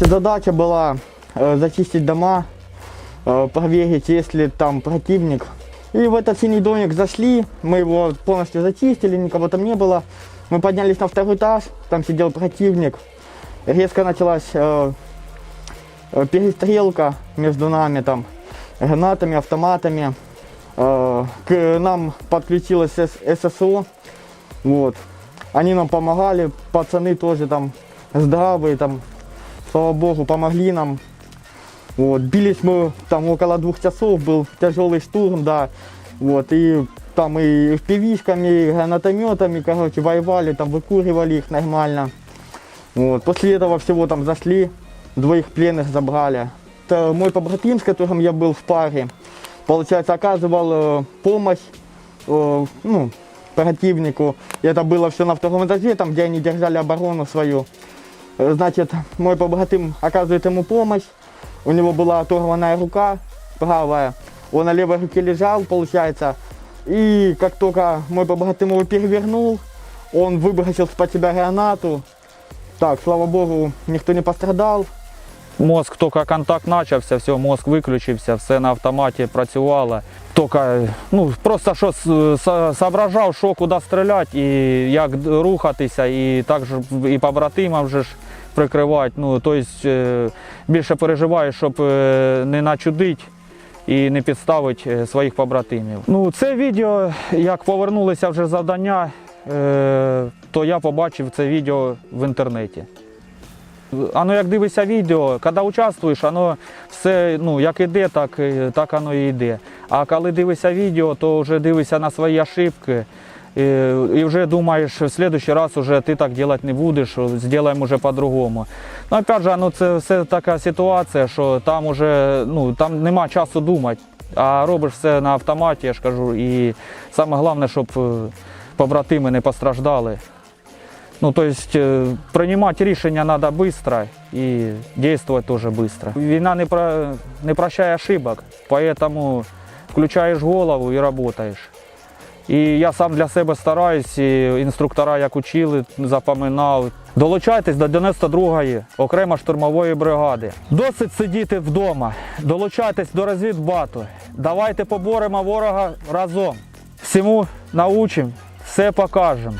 Задача была зачистить дома, проверить, есть ли там противник. И в этот синий домик зашли, мы его полностью зачистили, никого там не было. Мы поднялись на второй этаж, там сидел противник. Резко началась э, перестрелка между нами, там, гранатами, автоматами. Э, к нам подключилась ССО. Вот. Они нам помогали, пацаны тоже там здравые, там, слава богу, помогли нам. Вот. Бились мы там около двух часов, был тяжелый штурм, да. Вот. И там и пивишками, и гранатометами, короче, воевали, там выкуривали их нормально. Вот. После этого всего там зашли, двоих пленных забрали. Это мой побратим, с которым я был в паре, получается, оказывал э, помощь э, ну, противнику. И это было все на втором этаже, там, где они держали оборону свою. Э, Значит, мой побратим оказывает ему помощь. У него была оторванная рука правая. Он на левой руке лежал, получается. И как только мой побратим его перевернул, он выбросил под себя гранату. Так, слава богу, никто не пострадал. Мозк тільки контакт почався, все, мозк виключився, все на автоматі працювало. Тільки ну, просто що с- со- соображав, що куди стріляти і як д- рухатися, і також і побратимам вже ж прикривати. Ну, тобто е, більше переживаю, щоб е, не начудити і не підставити е, своїх побратимів. Ну, це відео, як повернулися вже завдання, то я побачив це відео в інтернеті. Ано як дивишся відео, коли участвуєш, воно все ну, як іде, так, так воно і йде. А коли дивишся відео, то вже дивишся на свої ошибки і, і вже думаєш, в следующий раз уже ти так робити не будеш, зробимо вже по-другому. Ну, опять же, ну, це все така ситуація, що там уже ну, там нема часу думати, а робиш все на автоматі, я ж кажу. І саме головне, щоб е, побратими не постраждали. Ну, то есть э, принимать решения надо быстро и действовать тоже быстро. Война не, про, не прощает ошибок, поэтому включаешь голову и работаешь. І я сам для себе стараюсь, і інструктора як учили, запам'ятав. Долучайтесь до 92-ї окремо штурмової бригади. Досить сидіти вдома, долучайтесь до розвідбату. Давайте поборемо ворога разом. Всьому научимо, все покажемо.